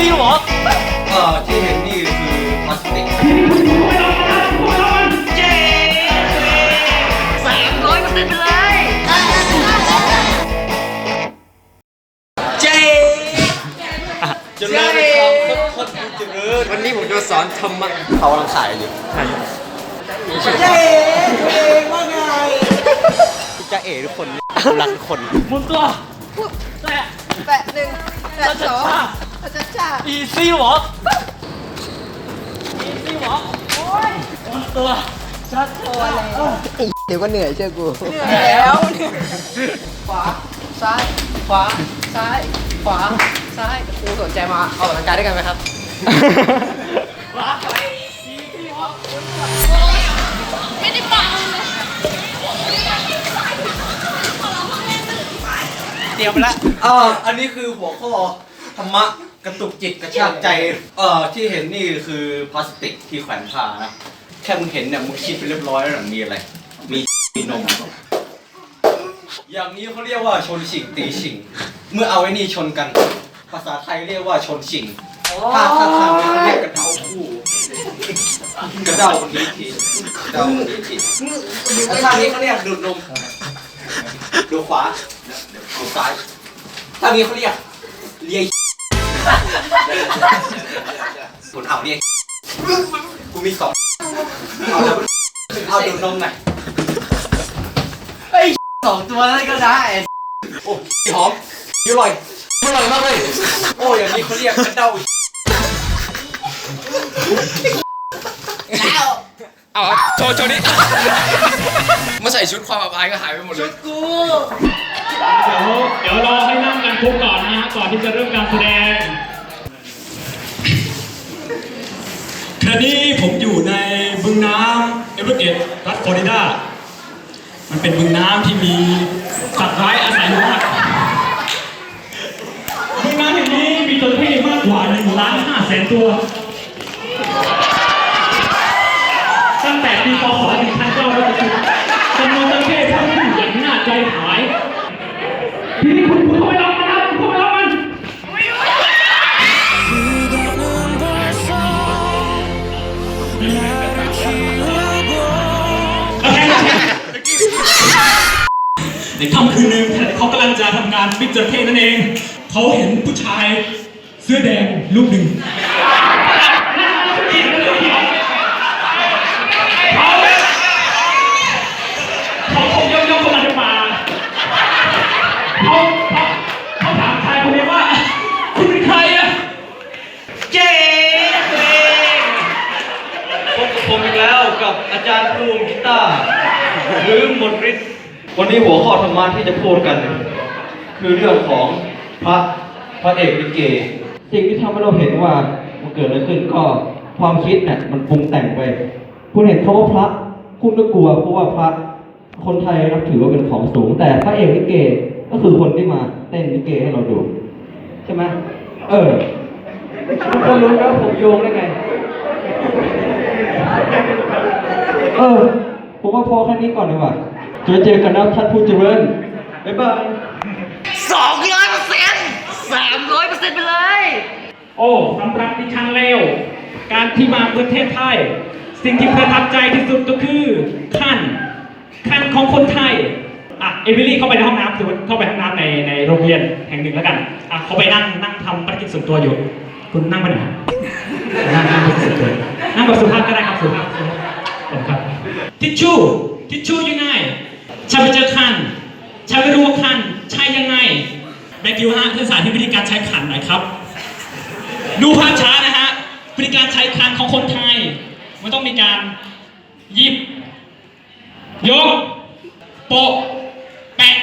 ซี่วอเอ่อที่เห็นนี่คือพลาสติกสามร้อยเปอร์เซ็นต์ไปเลยเจ๊เจริญครับโคตรเริญวันนี้ผมจะมาสอนธรรมะเขากำลังขายอยู่เจ๊เองว่าไงจะเอ๋ทุกคนรักทุกคนมุนตัวแตะแปะหนึ่งแปะสอง อาจารย์ชาอีซี่วอล์กอีซี่วอล์กหมุนตัวชัดตัวเลยเดี๋ยวก็เหนื่อยเชื่อกูเหนื่อยแล้วขวาซ้ายขวาซ้ายขวาซ้ายกูสนใจมาออกกำลังกายด้วยกันไหมครับว้าไปอีซี่วอล์กเตรียมแล้วเอ่ออันนี้คือหัวข้อธรรมะ กระตุกจิตกระชากใจ เอ่อที่เห็นนี่คือพลาสติกที่แขวนผ้านะ แค่มึงเห็นเนี่ยมึงคิดไปเรียบร้อยแล้วหรอมีอะไร มี มีนม อย่างนี้เขาเรียกว่าชนฉิงตีฉิง เมื่อเอาไอ้นี่ชนกัน ภาษาไทยเรียกว่าชนฉิงถ้าถ้าทางเรียกกระเดาคู่กระเดาดีทีกระเดาดีทีแล้วทานี้เขาเรียกดูดนม ดูขวา ดูซ้ายทางนี้เขาเรียกเลีย คุณเอาเลียกูมีสองเอาแล้วเอาดูดนมหน่อยสองตัวนั้นก็ได้โอ้หอมอร่อยอร่อยมากเลยโอ้อย่างนี้เขาเรียกกระเดาเอาโชว์โชว์นี้มาใส่ชุดความอับอายก็หายไปหมดเลยกู เดี๋ยวเดี๋ยวรอให้นั่งกันครบก่อนนะฮะก่อนที่จะเริ่มการแสดงขณะนี้ผมอยู่ในบึงน้ำเอเวอร์เกตรัฐฟลอริดา มันเป็นบึงน้ำที่มีสัตว์ร้ายอาศัยอยู่มากบึงน้ำแห่งนี้มีจระเข้มากกว่า1ล้าน5แสนตัว ตั้งแต่ปีพศ ในค่ำคืนหนึ่งขณะที่เขากำลังจะทำงานบิ๊กจระเข้นั่นเอง เขาเห็นผู้ชายเสื้อแดงรูปหนึ่งเขาเขาคงย่องย่องเข้ามาในป่าเขาเขาเขาถามชายคนนี้ว่าคุณเป็นใครอะเจ๊พบกับผมอีกแล้วกับอาจารย์ครูกีตาร์หรือมนฤทธิ์ วันนี้หัวข้อธรรมะที่จะพูดกัน คือเรื่องของพระพระเอกลิเกสิ่งที่ทำให้เราเห็นว่ามันเกิดอะไรขึ้นก็ความคิดเนี่ยมันปรุงแต่งไป คุณเห็นเขาว่าพระคุณก็กลัวเพราะว่าพระคนไทยนับถือว่าเป็นของสูง แต่พระเอกลิเกก็คือคนที่มาเต้นลิเกให้เราดู ใช่ไหมเออทุกคนรู้แล้วผมโยงได้ไง เออ ผมว่าพอแค่นี้ก่อนดีกว่า เจอเจอกันนะท่านผู้เจริญ บ๊ายบายสองร้อยเปอร์เซ็นต์สามร้อยเปอร์เซ็นต์ไปเลย โอ้สำหรับดิฉันแล้ว การที่มาประเทศไทย สิ่งที่ประทับใจที่สุดก็คือขั้นขั้นของคนไทยอะเอมิลี่เข้าไปในห้องน้ำสมมติเข้าไปห้องน้ำในในโรงเรียนแห่งหนึ่งแล้วกันอะเขาไปนั่งนั่งทำภารกิจส่วนตัวอยู่ คุณนั่งไปไหนนั่งนั่งแบบส่วนตัวนั่งแบบสุภาพก็ได้ครับสุภาพสุภาพขอบคุณครับทิชชู่ทิชชู่ยังไง ครับ ดูภาพช้านะฮะวิธีการใช้คานของคนไทย มันต้องมีการยิบยกโปะแปะ